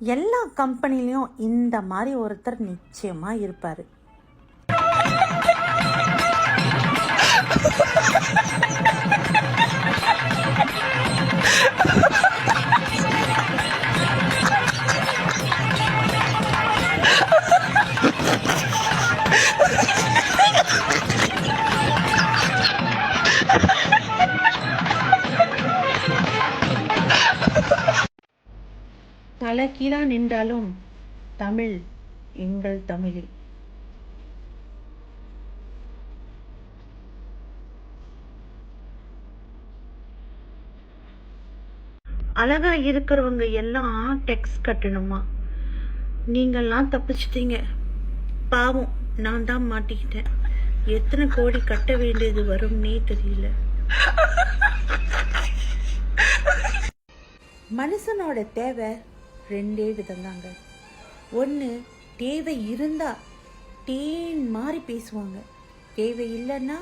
எல்லா கம்பெனிலையும் இந்த மாதிரி ஒருத்தர் நிச்சயமாக இருப்பார். தலை நின்றாலும் தமிழ் எங்கள் தமிழில் அழகா இருக்கிறவங்க எல்லாம் டெக்ஸ் கட்டணுமா? நீங்கள்லாம் தப்பிச்சிட்டீங்க. பாவம் நான் தான் மாட்டிக்கிட்டேன். எத்தனை கோடி கட்ட வேண்டியது வரும்னே தெரியல. மனுஷனோட தேவை ரெண்டே விதம்தாங்க. ஒன்று தேவை இருந்தா தேன் மாதிரி பேசுவாங்க. தேவை இல்லைன்னா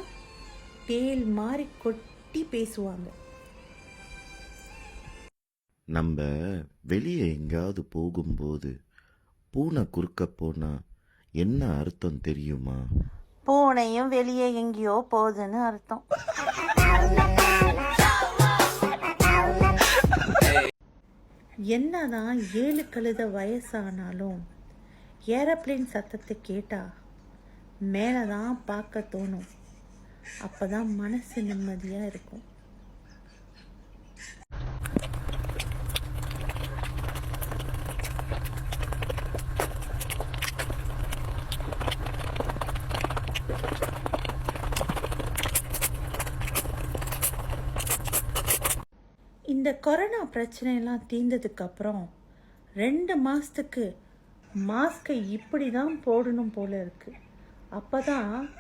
தேல் மாதிரி கொட்டி பேசுவாங்க. நம்ம வெளியே எங்கேயாவது போகும்போது பூனை குறுக்க போனா என்ன அர்த்தம் தெரியுமா? பூனையும் வெளியே எங்கேயோ போகுதுன்னு அர்த்தம். என்னதான் ஏழு கழுத வயசானாலும் ஏரோப்ளேன் சத்தத்தை கேட்டால் மேலே தான் பார்க்க தோணும். அப்போ தான் மனசு நிம்மதியாக இருக்கும். இந்த கொரோனா பிரச்சனையெல்லாம் தீர்ந்ததுக்கு அப்புறம் ரெண்டு மாதத்துக்கு மாஸ்கை இப்படி தான் போடணும் போல இருக்கு. அப்போ தான்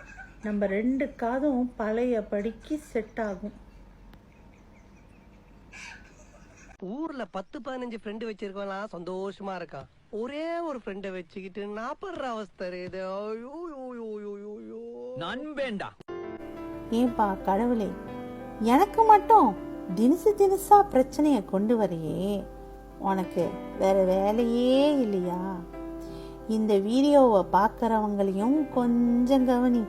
நம்ம ரெண்டு காதும் பழையபடிக்கு செட் ஆகும். ஊர்ல பத்து பதினஞ்சு ஃப்ரெண்டு வச்சிருக்கலாம் சந்தோஷமா இருக்கான் ஒரே ஒரு ஃப்ரெண்டை வச்சுக்கிட்டு நாப்படுற அவஸ்தை இது ஐயோ, ஐயோ, ஐயோ, ஐயோ, ஐயோ, ஐயோ. நண்பேண்டா. ஏன்பா கடவுளே எனக்கு மட்டும் தினசு தினசா பிரச்சனையை கொண்டு வரையே. உனக்கு வேற வேலையே இல்லையா? இந்த வீடியோவை பார்க்குறவங்களையும் கொஞ்சம் கவனி.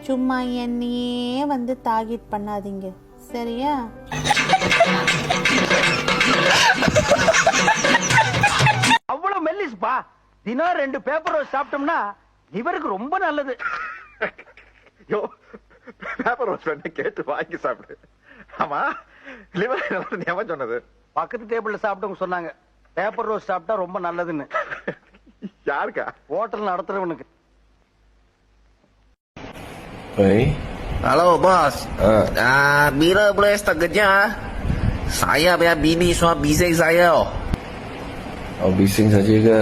சும்மா என்னையே வந்து டார்கெட் பண்ணாதீங்க. சரியா? அவ்வளவு மெல்லிஸ்பா தினம் ரெண்டு பேப்பர் ரோஸ் சாப்பிட்டோம்னா லிவருக்கு ரொம்ப நல்லது. யோ பேப்பர் ரோஸ் வேணா கேட்டு வாங்கி சாப்பிடு. ஆமா? லிவர் நல்லது எவன் சொன்னது பக்கத்து டேபிள்ல சாப்பிட்டவங்க சொன்னாங்க பேப்பர் ரோஸ் சாப்பிட்டா ரொம்ப நல்லதுன்னு யாருக்கா ஹோட்டல் நடத்துறவனுக்கு Hey, Halo bos, Ah, bila boleh start kerja? Saya biar bini suap bising saya. oh. awak bising saja ke?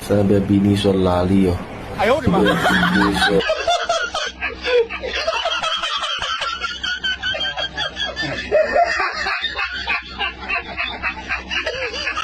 Saya biar bini soal lali oh. Ayo, bini soal Yeah.